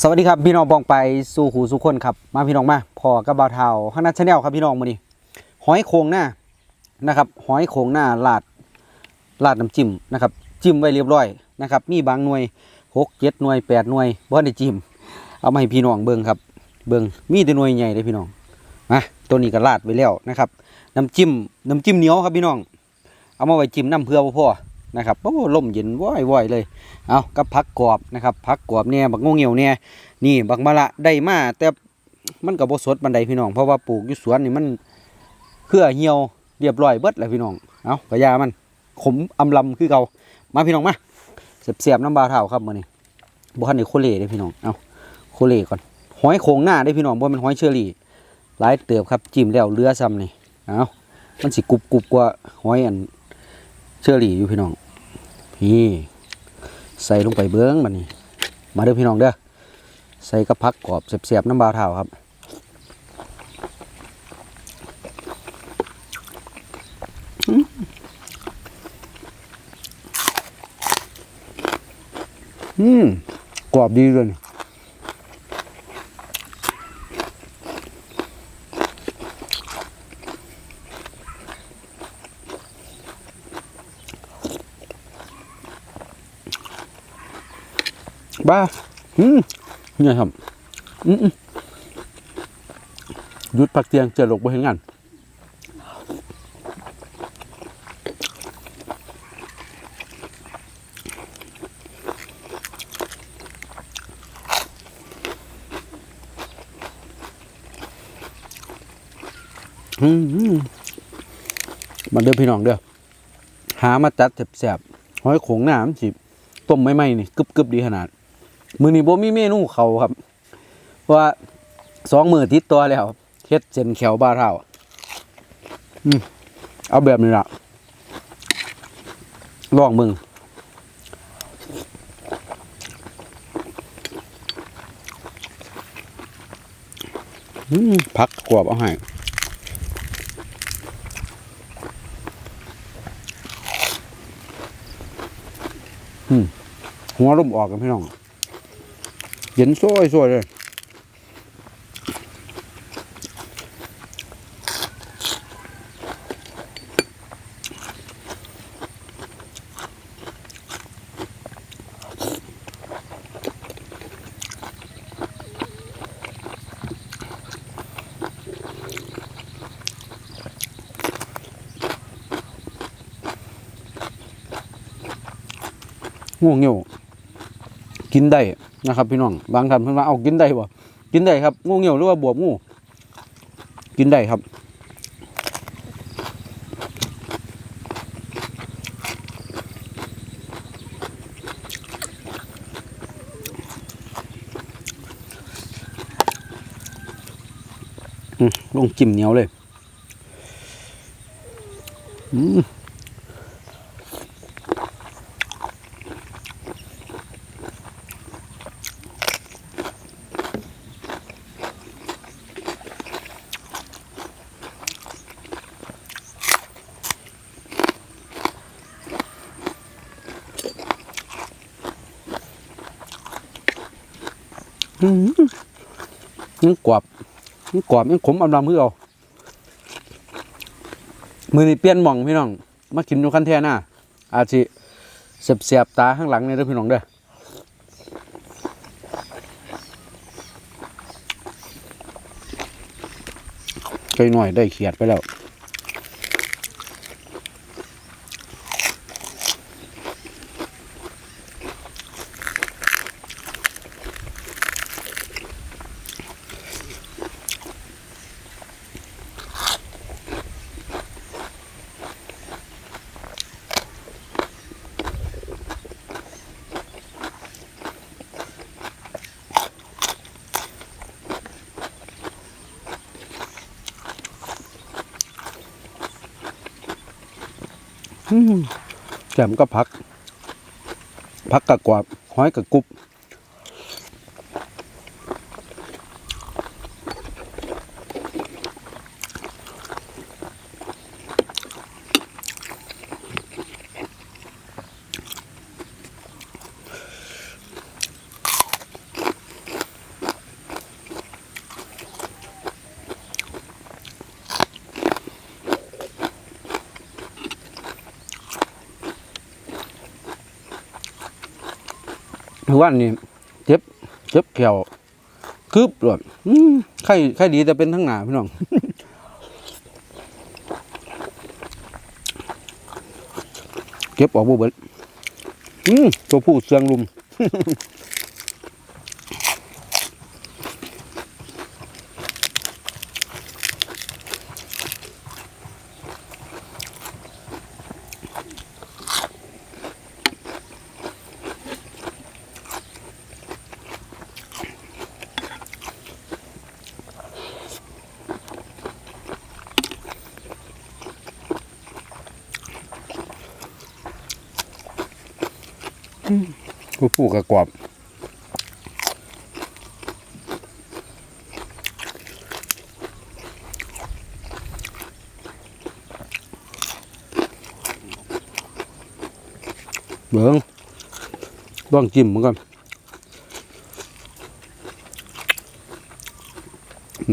สวัสดีครับพี่น้องบองไปสู่หูสู่คนครับมาพี่น้องมาพอกับบ่าวเทาข้างหน้าชาแนลครับพี่น้องมือนี้หอยโครงหน้านะครับหอยโครงหน้าลาดลาดน้ำจิ้มนะครับจิ้มไว้เรียบร้อยนะครับมีบางหน่วยหกเจ็ดหน่วยแปดหน่วยบ่ได้จิ้มเอามาให้พี่น้องเบิ่งครับเบิ่งมีแต่หน่วยใหญ่เลยพี่น้องมาตัวนี้ก็ลาดไว้แล้วนะครับน้ำจิ้มน้ำจิ้มเหนียวครับพี่น้อง เอามาไว้จิ้มน้ำเพื่อบ่อ นะครับโอ้ลมเย็นว่อยๆเลย เอากับผักกรอบนะครับผักกรอบเนี่ยบักงงเหี่ยวเนี่ยนี่บักมะละได้มาแต่มันก็บ่สดบันไดพี่น้องเพราะว่าปลูกอยู่สวนนี่มันเครือเหี่ยวเรียบร้อยเบิดแล้วพี่น้องเอากระยามันขมอำลำคือเก่ามาพี่น้องมาเสียบๆน้ำบาเท่าครับมือนี้บ่ทันได้โคเล่เด้พี่น้องเอาโคเล่ก่อนหอยโขงหน้าได้พี่น้องบ่แม่นหอยเชอรี่หลายเติบครับจิ้มแล้วเรือซ้ำนี่เอามันสิกรุบๆกว่าหอยอันเชอรี่อยู่พี่น้อง นี่ใส่ลงไปเบื้องมันนี่มาเด้อพี่น้องเด้อใส่กระพักกรอบเสียบๆน้ำบาเท้าครับอืมอืมกรอบดีเลย บ้าอืมเนี่ยครับอืมหยุดพักเตียงเจอหลกบ่เห็นงานอืมมาเด้อพี่น้องเด้อหามาจัดแสบๆหอยโขงหน้ามสิต้มไม่ไหมนี่กึบกึบๆดีขนาด มือนี้บ่มีเมนูเขาครับว่าสองมือติดตัวแล้วเฮ็ดเส้นแขวบาเท่าอืมเอาแบบนี้ละลองมึงอืมพักกรอบเอาให้หัวร่มออกกันพี่น้อง เย็นซ้อยซ้อยเลยง่วงเหี่ยวกินได้ นะครับพี่น้องบางท่านเพิ่นว่าเอากินได้บ่กินได้ครับง่วงเหี่ยวหรือว่าบวบงูกินได้ครับลงจิ้มเหนียวเลย อืม ยังกรอบยังกรอบยังขมอำลำคือเอามือนี่เปลี่ยนหม่องพี่น้อง มากินอยู่คันแท่หน้าอาจสิเสียบเสียบๆตาข้างหลังเนี่ยเด้อพี่น้องเด้อใกล้หน่อยได้เขียดไปแล้ว แกมก็พัก พักกับกวาดห้อยกับกุบ คือวันนี้เจ็บเจ็บแขวคืบเลยไข้ไข้ดีแต่เป็นทั้งหนาพี่น้องเก็บออกบ่เบิดตัวผู้เสืองลุม ผู้กระกรอบเบิ้งลองจิ้มมันก่อน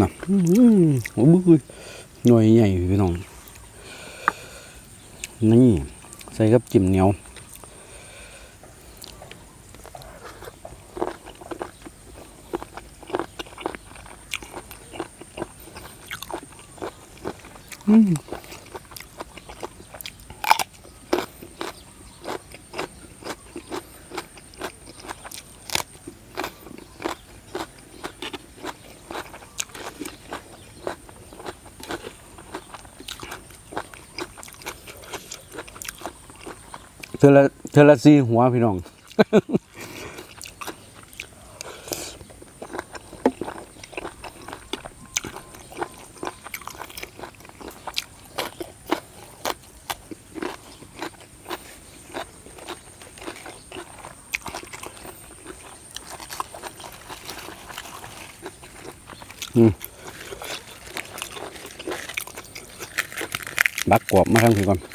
น่ะอื้หือโอ้บื้อหน่วยใหญ่พี่น้อง นี่ ใส่กับจิ้มเหนียว เทลซีหัวพี่น้องอืมบักกร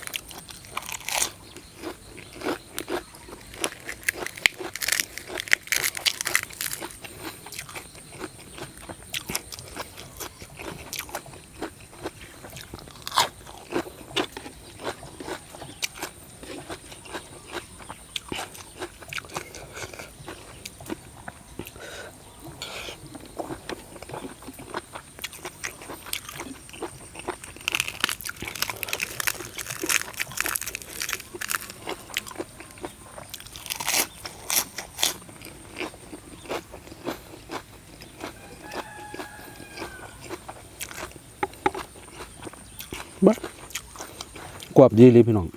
กรอบดีเลยพี่น้อง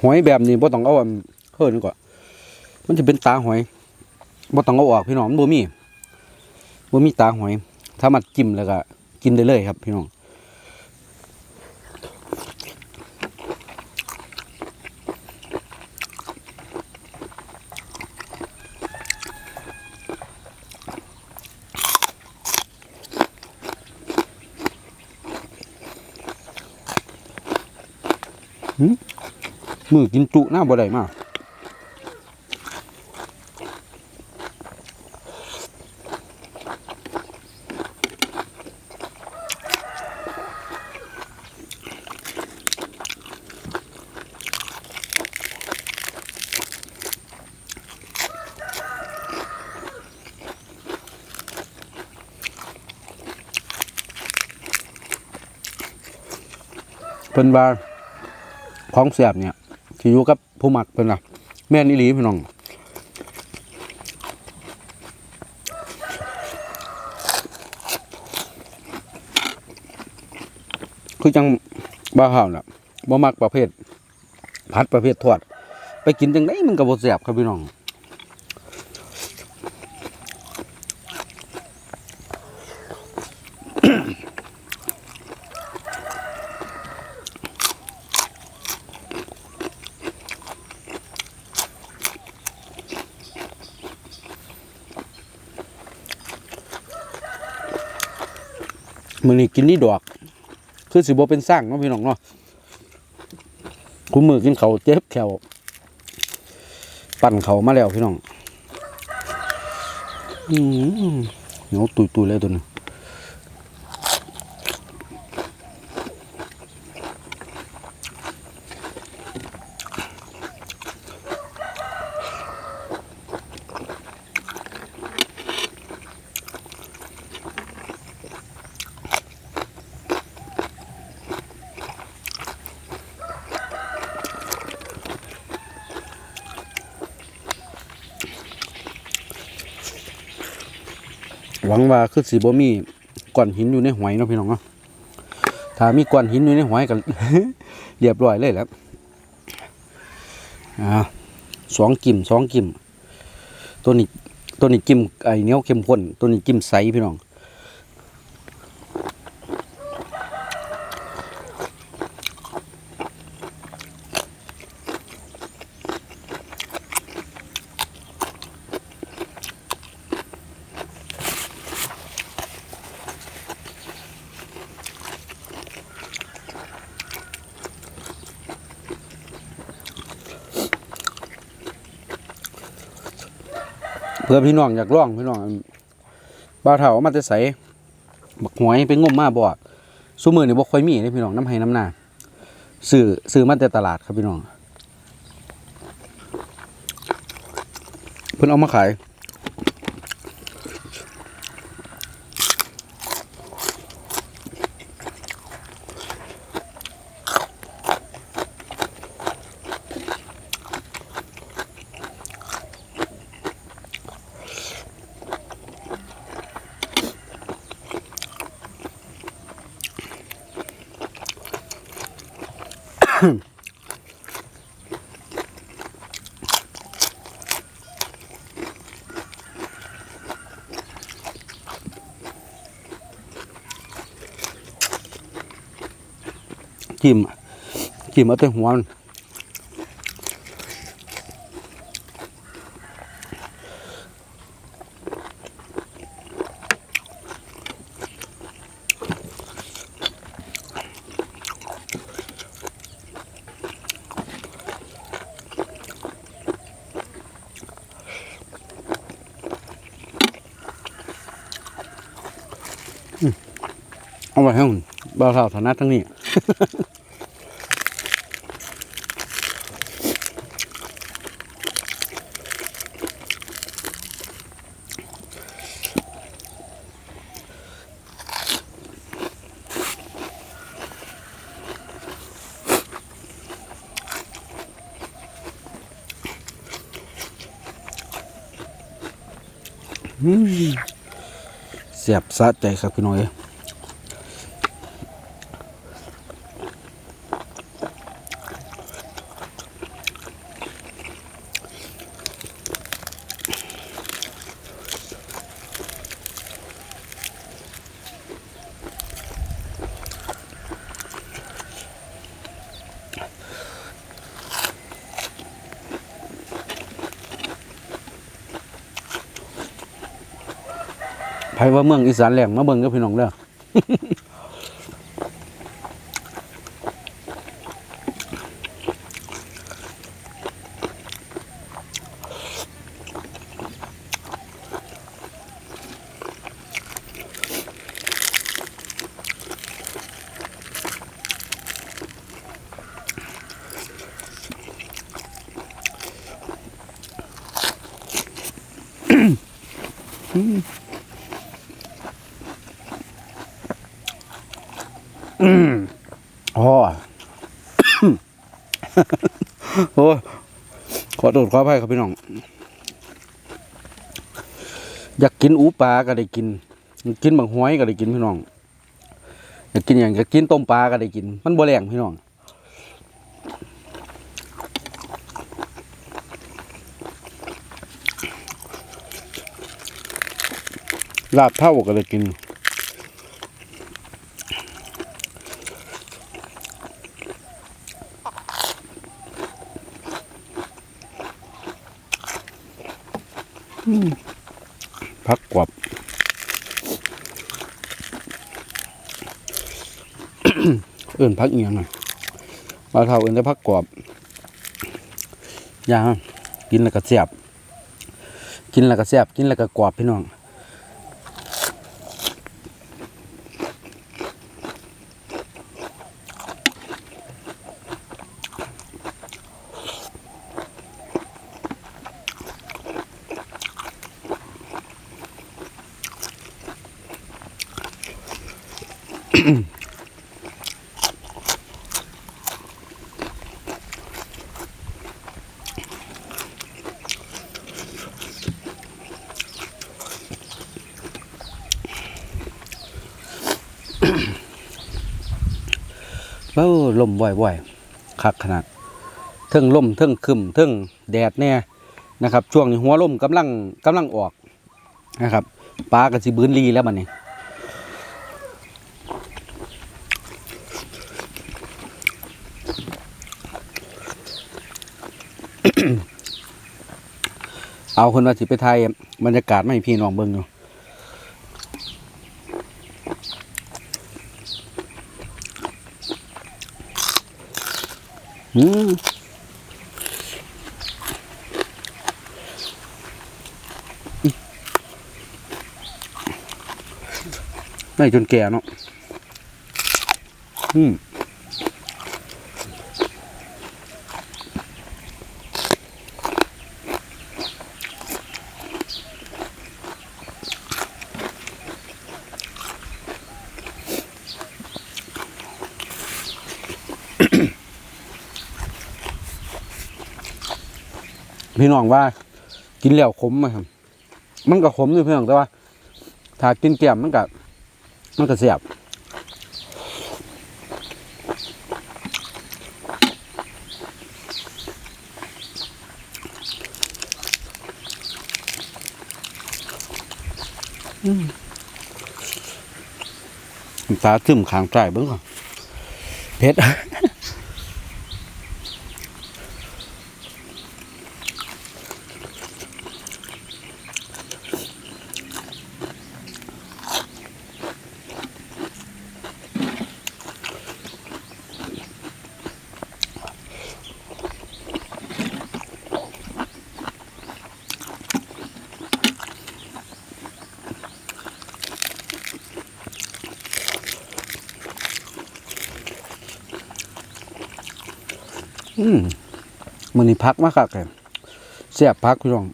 หอยแบบนี้บ่ต้องเอาอันเพิ่นก่อนมันจะเป็นตาหอยบ่ต้องเอาออกพี่น้องมันบ่มีบ่มีตาหอย ถ้ามาจิ้มแล้วก็กินได้เลยครับพี่น้อง มือกินจุหน้าบ่ได้มากเพิ่นว่าของเสียบเนี่ย ที่อยู่กับผู้หมักเพิ่นล่ะ แม่นอีหลีพี่น้องคือจังบ้าห่าวน่ะบ่มักประเภท ผัดประเภททอด ไปกินจังไดมันก็บ่แซ่บครับพี่น้อง มื้อนี้กินนี่ดอก คือสิบ่เป็นสร้างเนาะพี่น้องเนาะคุณมือกินเขาเจ็บแขวปั่นเขามาแล้วพี่น้องอืมเหนียวตุยตุยๆเลยตัวนี้ วังว่าคือสีบ่มีก้อนหินอยู่ในหอยเนาะพี่น้องเนาะถ้ามีก้อนหินอยู่ในหอยกันเรียบร้อยเลยแหล้วอ่าสองกิ่มสองกิ่มตัวนี้ตัวนี้กิ่มไอเนี้ยเข้มข้นตัวนี้กิ่มใสพี่น้อง พื่อพี่น้องอยากลองพี่น้องบ้าวเถามาแต่ใสบักหอยไปงมมาบ่ซูมือนี่บ่ค่อยมีนี่พี่น้องน้ำให้น้ำหน้าซื้อซื้อมาแต่ตลาดครับพี่น้องเพิ่นเอามาขาย จิ้มจิ้มเอาแต่หัวมันเอาไว้ให้หุ่นบ่าวเท่าฐานะทั้งนี้ เสียบสะใจครับพี่น้อย ไผว่าเมืองอีสานแหลงมาเบิ่งกับพี่น้องเด้อ อ๋อโอ้ขอโทษขออภัยครับพี่น้อง อยากกินอูปลาก็ได้กิน กินบางหอยก็ได้กินพี่น้อง อยากกินอย่างอยากกินต้มปลาก็ได้กิน มันบ่แรงพี่น้องลาบเท่าก็ได้กิน พักกวับเอื่นพักเอียงหน่อยมาเท่าเอื่นจะพักกวบยางกินแล้วก็เสียบกินแล้วก็เสียบกินแล้วก็กรอบพี่น้อง เอ้าลมบ่อยๆคักขนาดเทิงลมเทิงคึมเทิงแดดแน่นะครับ ช่วงนี้หัวลมกำลังกำลังออกนะครับปลาก็สิบืนลีแล้วบัดนี้เอาคนว่าสิไปไทยบรรยากาศไม่พี่น้องเบิ่งอยู่ อืมไม่จนแก่เนาะอืม พี่น้องว่า กินแล้วขมไหมครับ มันก็ขมอยู่พี่น้องแต่ว่า ถ้ากินแก้มมันก็มันก็เสียบอืมน้ำตาซึมขางใจเบิ้งก่อนเผ็ด อืมมันนี่พักมากค่ะแกเสียบพักพี่น้อง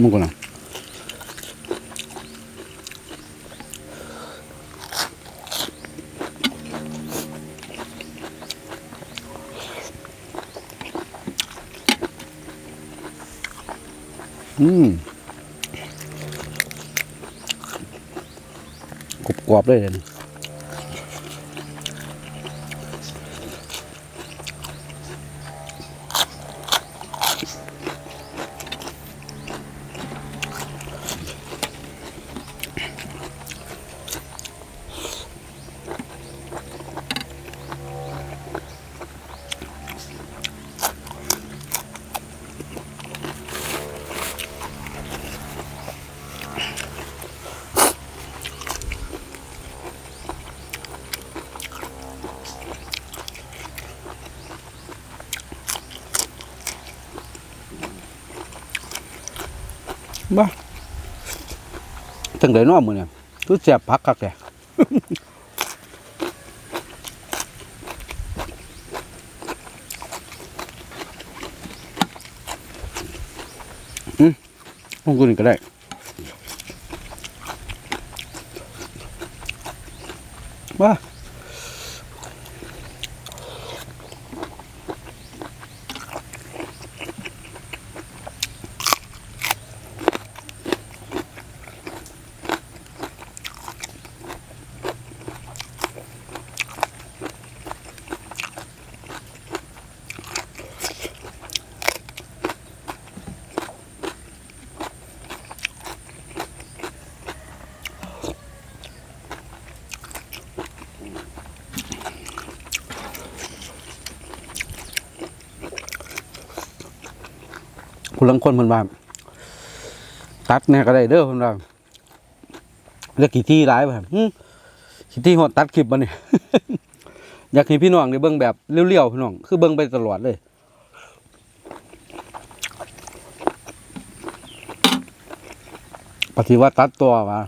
มึงก่อนนะ อืมกรุบกรอบเลยเลย ตั้งแต่นอมือเนี่ยทุกเสียบพักคักแกอืมห้องกูนี่ก็ได้ ว่า คุณลังคนเพิ่นว่าตัดเนี่ยก็ได้เด้อเพิ่นว่าเรียกกี่ที่ร้ายไปหึกี่ที่หดตัดคลิปบ่เนี่ยอยากให้พี่น้องได้เบิ่งแบบเลี้ยวๆพี่น้องคือเบิ่งไปตลอดเลยปฏิวัติตัดตัวมา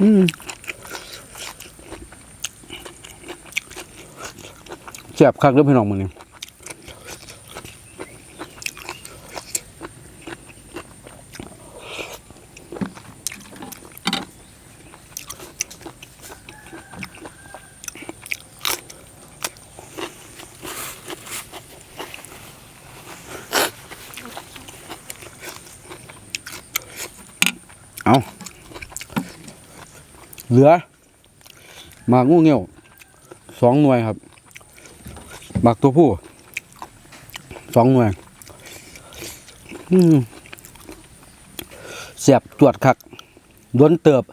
อืมเจ็บคักเด้อพี่น้องมื้อนี้ เหลือหมากงูเงี้ยวสองหน่วยครับหมากตัวผู้สองหน่วยเสียบจวดคักดวนเติบ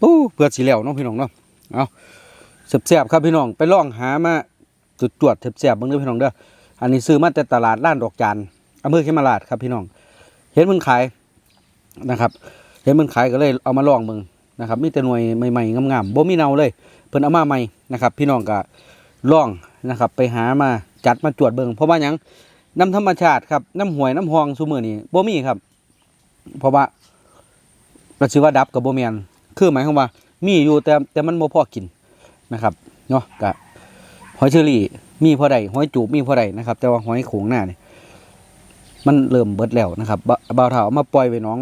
ปู้เพื่อสีแล้วน้องพี่น้องเนาะเอาเสียบๆครับพี่น้องไปล่องหามาจุดจวดเสียบๆเบ้างเด้อพี่น้องเด้ออันนี้ซื้อมาแต่ตลาดร้านดอกจานอำเภอเขมราชครับพี่น้อง เห็นมันขายนะครับ เห็นมันขายก็เลยเอามาลองเบิ่ง นะครับมีแต่หน่วยใหม่ๆงามๆบ่มีเนาเลยเพิ่นเอามาใหม่นะครับ พี่น้องก็ล่องนะครับ ไปหามาจัดมาจวดเบิงเพราะว่าหยังน้ำธรรมชาติครับน้ำห้วยน้ำหองซุมื้อนี้บ่มีครับ เพราะว่าก็สิว่าดับกับบ่แม่นคือหมายความว่า มีอยู่แต่แต่มันบ่พอกินนะครับเนาะก็หอยเชอรี่มีพอได้หอยจูบมีพอได้นะครับ แต่ว่าหอยโขงหน้านี่มันเริ่มเบิดแล้วนะครับบบ่าวเฒ่ามาปล่อยไว้น้อง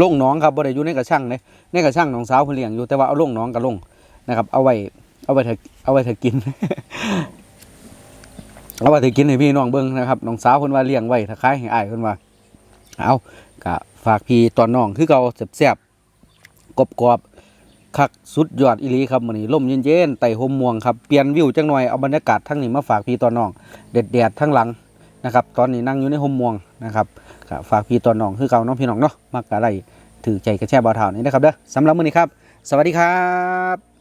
ลงน้องครับบ่ได้อยู่ในกระชังเลยในกระชังน้องสาวเพิ่นเลี้ยงอยู่แต่ว่าเอาลงน้องก็ลงนะครับ เอาไว้เอาไว้เถอะเอาไว้เถอกิน เอาไว้เถอกินให้พี่น้องเบิ่งนะครับน้องสาวเพิ่นว่าเลี้ยงไว้ถ้าขายให้อ้ายเพิ่นว่าเอาก็ฝากพี่ตอนน้องคือเก่าแซ่บๆกรอบๆคักสุดยอดอีหลีครับมื้อนี้ลมเย็นๆไต่ห่มม่วงครับเปลี่ยนวิวจังหน่อยเอาบรรยากาศทั้งนี้มาฝากพี่ตอนน้องเด็ดๆทั้งหลังนะครับ ตอนนี้นั่งอยู่ในห่มม่วงนะครับ ก็ฝากพี่ตอนน้องคือเก่าน้องพี่น้องเนาะมากกะไรถือใจกระแช่บ่อเท่านี้นะครับเด้อสำหรับมื้อนี้ครับ สวัสดีครับ